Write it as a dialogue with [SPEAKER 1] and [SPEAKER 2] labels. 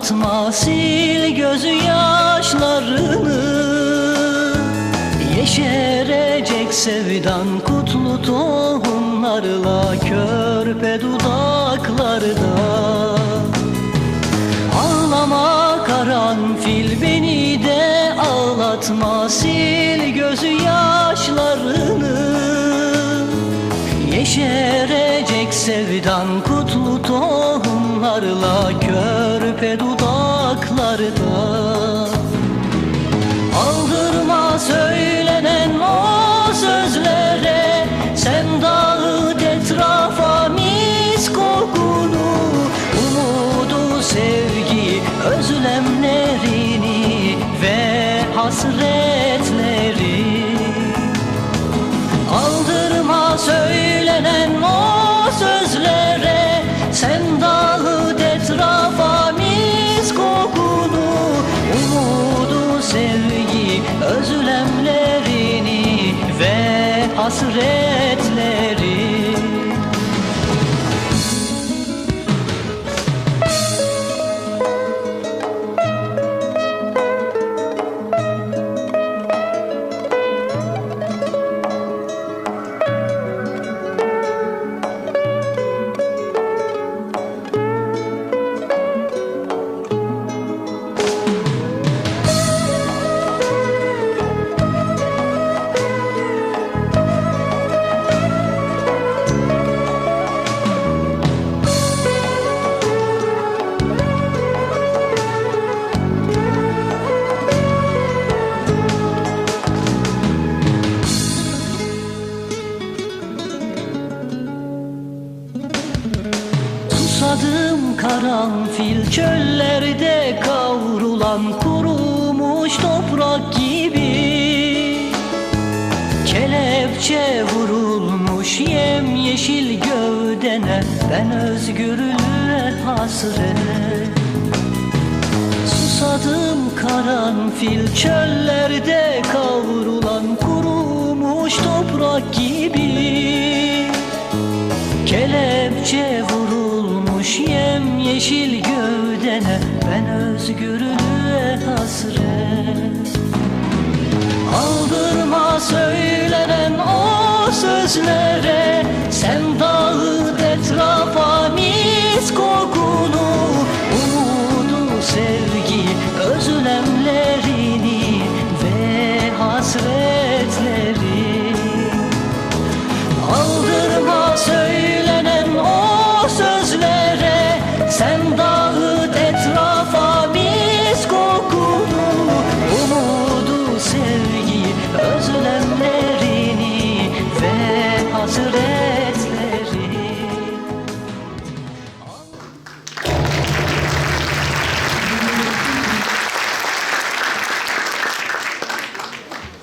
[SPEAKER 1] Ağlatma sil gözü yaşlarını. Yeşerecek sevdan kutlu tohumlarla Körpe dudaklarda. Ağlama karanfil beni de ağlatma Sil gözü yaşlarını. Yeşerecek sevdan kutlu tohumlarla Körpe dudaklarda. Aldırma söylenen o sözlere Sen dağıt etrafa mis kokunu. Umudu, sevgi, özlemlerini Ve hasretleri Ve hasretleri Susadım karanfil çöllerde kavrulan kurumuş toprak gibi. Kelepçe vurulmuş yem yeşil gövdene ben özgürlüğe hasret. Susadım karanfil çöllerde kavrulan kurumuş toprak gibi. Kelepçe vurulmuş hasret. Aldırma söylenen o dağı